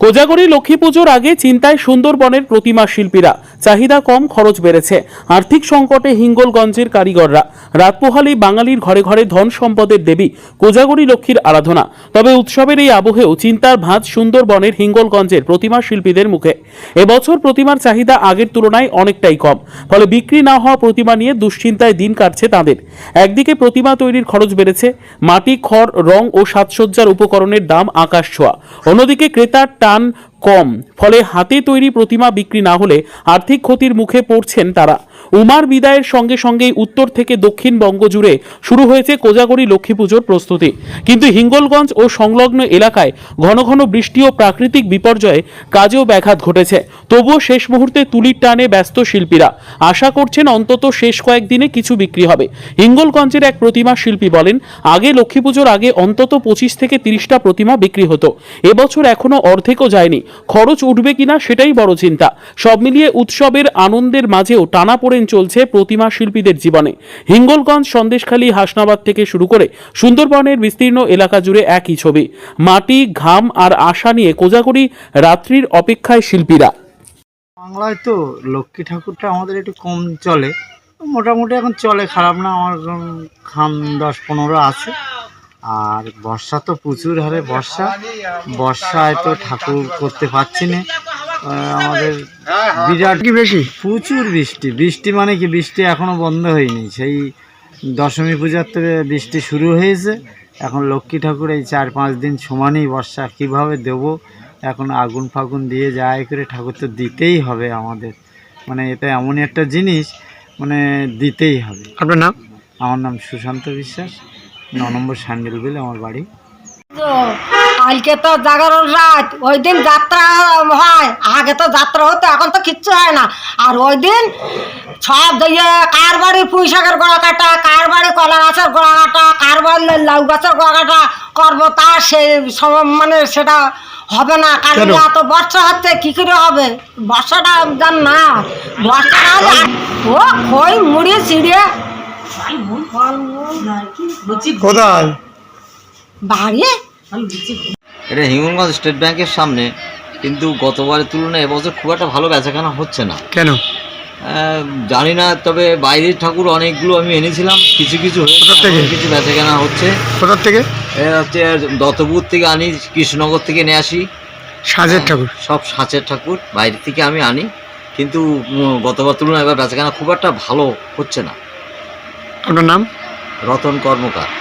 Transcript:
কোজাগরী লক্ষ্মী পুজোর আগে চিন্তায় সুন্দরবনের প্রতিমা শিল্পীরা। চাহিদা কম, খরচ বেড়েছে। আর্থিক সংকটে হিঙ্গলগঞ্জের কারিগররা। রাত পোহালেই বাঙালির ঘরে ঘরে ধন সম্পদের দেবী কোজাগরী লক্ষ্মীর আরাধনা। তবে উৎসবের এই আবহেও চিন্তার ভাঁজ সুন্দরবনের হিঙ্গলগঞ্জের প্রতিমা শিল্পীদের মুখে। এবছর প্রতিমার চাহিদা আগের তুলনায় অনেকটাই কম। ফলে বিক্রি না হওয়া প্রতিমা নিয়ে দুশ্চিন্তায় দিন কাটছে তাদের। একদিকে প্রতিমা তৈরির খরচ বেড়েছে। মাটি, খড়, রং ও সাজসজ্জার উপকরণের দাম আকাশ ছোঁয়া। অন্যদিকে ক্রেতার টান কম। ফলে হাতে তৈরি প্রতিমা বিক্রি না হলে আর্থিক ক্ষতির মুখে পড়ছেন তারা। উমার বিদায়ের সঙ্গে সঙ্গেই উত্তর থেকে দক্ষিণবঙ্গ জুড়ে শুরু হয়েছে কোজাগরী লক্ষ্মী পুজোর প্রস্তুতি। কিন্তু হিঙ্গলগঞ্জ ও সংলগ্ন এলাকায় ঘন ঘন বৃষ্টি ও প্রাকৃতিক বিপর্যয়ে কাজেও ব্যাঘাত ঘটেছে। তবুও শেষ মুহূর্তে তুলির টানে ব্যস্ত শিল্পীরা। আশা করছেন অন্তত শেষ কয়েকদিনে কিছু বিক্রি হবে। হিঙ্গলগঞ্জের এক প্রতিমা শিল্পী বলেন, আগে লক্ষ্মী পুজোর আগে অন্তত পঁচিশ থেকে তিরিশটা প্রতিমা বিক্রি হতো। এবছর এখনও অর্ধেকও যায়নি। খরচ উঠবে কিনা সেটাই বড় চিন্তা। সব মিলিয়ে উৎসবের আনন্দের মাঝেও টানাপোড়েন চলছে প্রতিমা শিল্পীদের জীবনে। হিঙ্গলগঞ্জ, সন্দেশখালী, হাসনাবাদ থেকে শুরু করে সুন্দরবনের বিস্তীর্ণ এলাকা জুড়ে একই ছবি। মাটি, ঘাম আর আশা নিয়ে কোজাগরি রাত্রির অপেক্ষায় শিল্পীরা। বাংলায় তো লক্ষ্মী ঠাকুরটা আমাদের একটু কম চলে। মোটামুটি এখন চলে, খারাপ না, আমার ঘাম দশ পনেরো আছে। আর বর্ষা তো প্রচুর হারে বর্ষা। বর্ষায় তো ঠাকুর করতে পারছি না। আমাদের বিরাট কি বেশি? প্রচুর বৃষ্টি। বৃষ্টি মানে কি? বৃষ্টি এখনও বন্ধ হয়নি। সেই দশমী পূজার থেকে বৃষ্টি শুরু হয়েছে। এখন লক্ষ্মী ঠাকুর এই চার পাঁচ দিন সমানই বর্ষা। কীভাবে দেব? এখন আগুন ফাগুন দিয়ে যায় করে ঠাকুর তো দিতেই হবে আমাদের। মানে এটা এমনই একটা জিনিস মানে দিতেই হবে। আপনার নাম? আমার নাম সুশান্ত বিশ্বাস। ন নম্বর স্যান্ডেল বিল আমার বাড়ি। তো কালকে তো জাগরণ রাত ওই দিন যাত্রা হয়। আগে তো যাত্রা হতো এখন তো কিচ্ছু হয় না। আর ওই দিন সব দিয়ে কার বাড়ি পুঁই শাকের গোড়া কাটা কার বাড়ি কলা গাছের গোড়া কাটা কার বাড়ি লাউ গাছের গোড়া কাটা করব তা সে মানে সেটা হবে না। কারণ এত বর্ষা হচ্ছে কি করে হবে? বর্ষাটা জান না। বর্ষাটা হলে ও খই মুড়ি চিড়িয়ে কোথায়? বাড়ি এটা হিঙ্গলগঞ্জ স্টেট ব্যাংকের সামনে কিন্তু গতবারের তুলনায় এবছর খুব একটা ভালো বেচাকেনা হচ্ছে না। কেন? জানি না তবে বাইরের ঠাকুর অনেকগুলো আমি এনেছিলাম কিছু কিছু কিছু বেচাকেনা হচ্ছে। কোথার থেকে? হচ্ছে দত্তপুর থেকে আনি কৃষ্ণনগর থেকে নিয়ে আসি। সাজের ঠাকুর? সব সাঁচের ঠাকুর বাইরে থেকে আমি আনি। কিন্তু গতবার তুলনায় এবার বেচাকেনা খুব একটা ভালো হচ্ছে না। আপনার নাম? রতন কর্মকার।